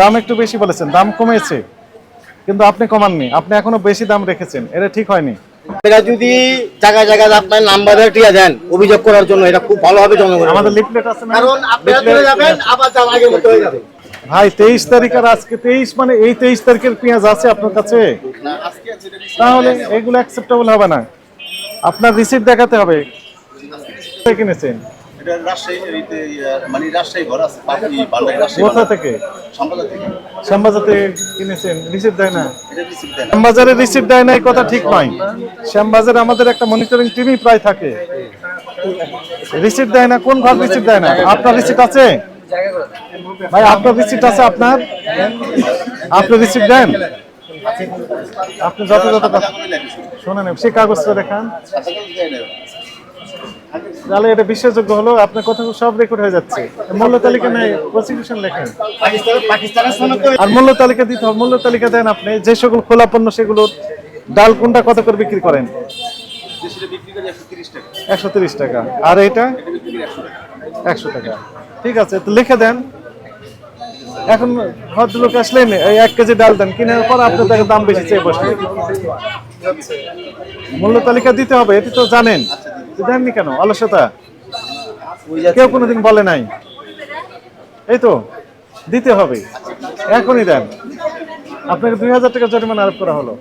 দাম একটু বেশি বলেছেন দাম কমেছে। কিন্তু আপনি কমাননি আপনি এখনও বেশি দাম রেখেছেন এটা ঠিক হয়নি। এটা যদি জায়গায় জায়গায় আপনার নাম্বার টিয়া দেন অভিযোগ করার জন্য এটা খুব ভালো হবে জনগণ আমাদের লিফলেট আছে কারণ আপনারা চলে যাবেন আবার যাওয়ার আগের মতো হয়ে যাবে। ভাই তেইশ তারিখ আর আজকে তেইশ মানে এই তেইশ তারিখের পেঁয়াজ আছে আপনার কাছে? তাহলে এগুলো অ্যাকসেপ্টেবল হবে না। আপনার রিসিপ্ট দেখাতে হবে। কিনেছেন? এটা রাজশাহী মানে রাজশাহী ঘর আছে রাজশাহী কোথা থেকে? থেকে। শ্যামবাজার থেকে কিনেছেন রিসিপ্ট দেয় না? রিসিভ শ্যামবাজারে রিসিপ্ট দেয় না এই কথা ঠিক নয়। শ্যামবাজারে আমাদের একটা মনিটরিং টিমই প্রায় থাকে। রিসিপ্ট দেয় না কোন ভাব রিসিপ্ট দেয় না? আপনার রিসিপ্ট আছে? ভাই আপনার রিসিপ্ট আছে আপনার? আপনি রিসিপ্ট দেন? আপনি যত কথা শোনেন সেই কাগজটা দেখান। তাহলে এটা বিশ্বাসযোগ্য হলো আপনার কথা সব রেকর্ড হয়ে যাচ্ছে। মূল্য তালিকা নেই প্রসিকিউশন লেখেন। আর মূল্য তালিকা দিতে হবে মূল্য তালিকা দেন আপনি যে সকল খোলা পণ্য সেগুলো ডাল কোনটা কত করে বিক্রি করেন? একশো তিরিশ টাকা। আর এটা? একশো টাকা। ঠিক আছে তো লিখে দেন। এখন ভদ্রলোক আসলেন এক কেজি ডাল দেন কেনার পর আপনার দেখে দাম বেশি চেয়ে বসে মূল্য তালিকা দিতে হবে এটি তো জানেন। দেননি কেন? অলসতা? কেউ কোনোদিন বলে নাই। এই তো, দিতে হবে। এখনই দেন। আপনাকে দুই হাজার টাকা জরিমানা আরোপ করা হলো।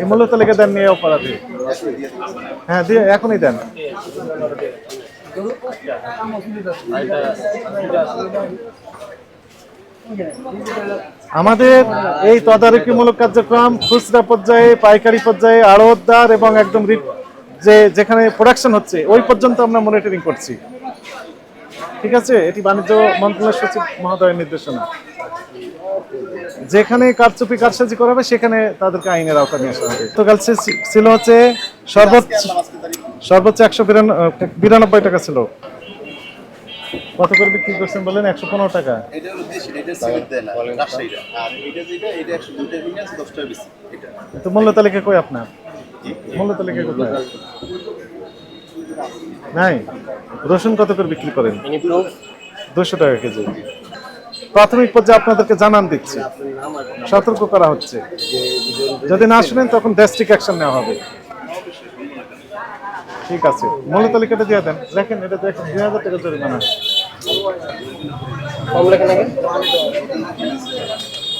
এই মূল্য তালিকা দেন নিয়ে হ্যাঁ দিয়ে, এখনই দেন। আমাদের এই তদারকিমূলক কার্যক্রম খুচরা পর্যায়ে, পাইকারি পর্যায়ে, আড়তদার এবং একদম যে যেখানে প্রোডাকশন হচ্ছে ওই পর্যন্ত আমরা মনিটরিং করছি। ঠিক আছে? এটি বাণিজ্য মন্ত্রণালয় সচিব মহোদয়ের নির্দেশনা। যেখানে কারচুপি কারসাজি করা হবে সেখানে তাদেরকে আইনের আওতা নিয়ে আসা হবে। গতকাল সে- ছিল হচ্ছে সর্বোচ্চ সর্বোচ্চ একশো বিরানব্বই টাকা ছিল। কত করে বিক্রি করছেন বলেন? একশো পনেরো টাকা। তো মূল্য তালিকা কই আপনার? মূল্য তালিকা কোথায়? নাই। রসুন কত করে বিক্রি করেন? দুশো টাকা কেজি। প্রাথমিক পর্যায়ে আপনাদেরকে জানান দিচ্ছি। সতর্ক করা হচ্ছে। যদি না শুনেন তখন ডেস্ট্রিক অ্যাকশন নেওয়া হবে। ঠিক আছে। মূল্য তালিকাটা দিয়ে দেন। দেখেন এটা দেখেন দুই হাজার টাকা জরিমানা। কম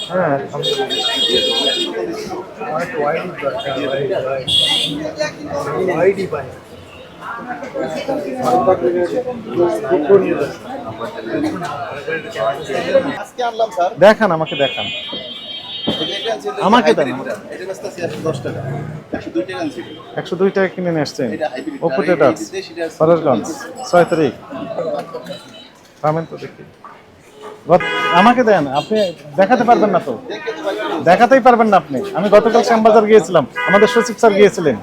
হ্যাঁ দেখান, আমাকে দেখান। আমাকে একশো দুই টাকা কিনে নিয়ে আসছেন? এটা hybrid। ও আর পোটেটাস এই দেশিটা আছে- ফরাজগঞ্জ ছয় তারিখ। থামেন তো দেখি। আমাকে দেন, আপনি দেখাতে পারবেন না তো। দেখাতেই পারবেন না আপনি। আমি গতকাল শ্যামবাজার গিয়েছিলাম। আমাদের সচিব স্যার গিয়েছিলেন।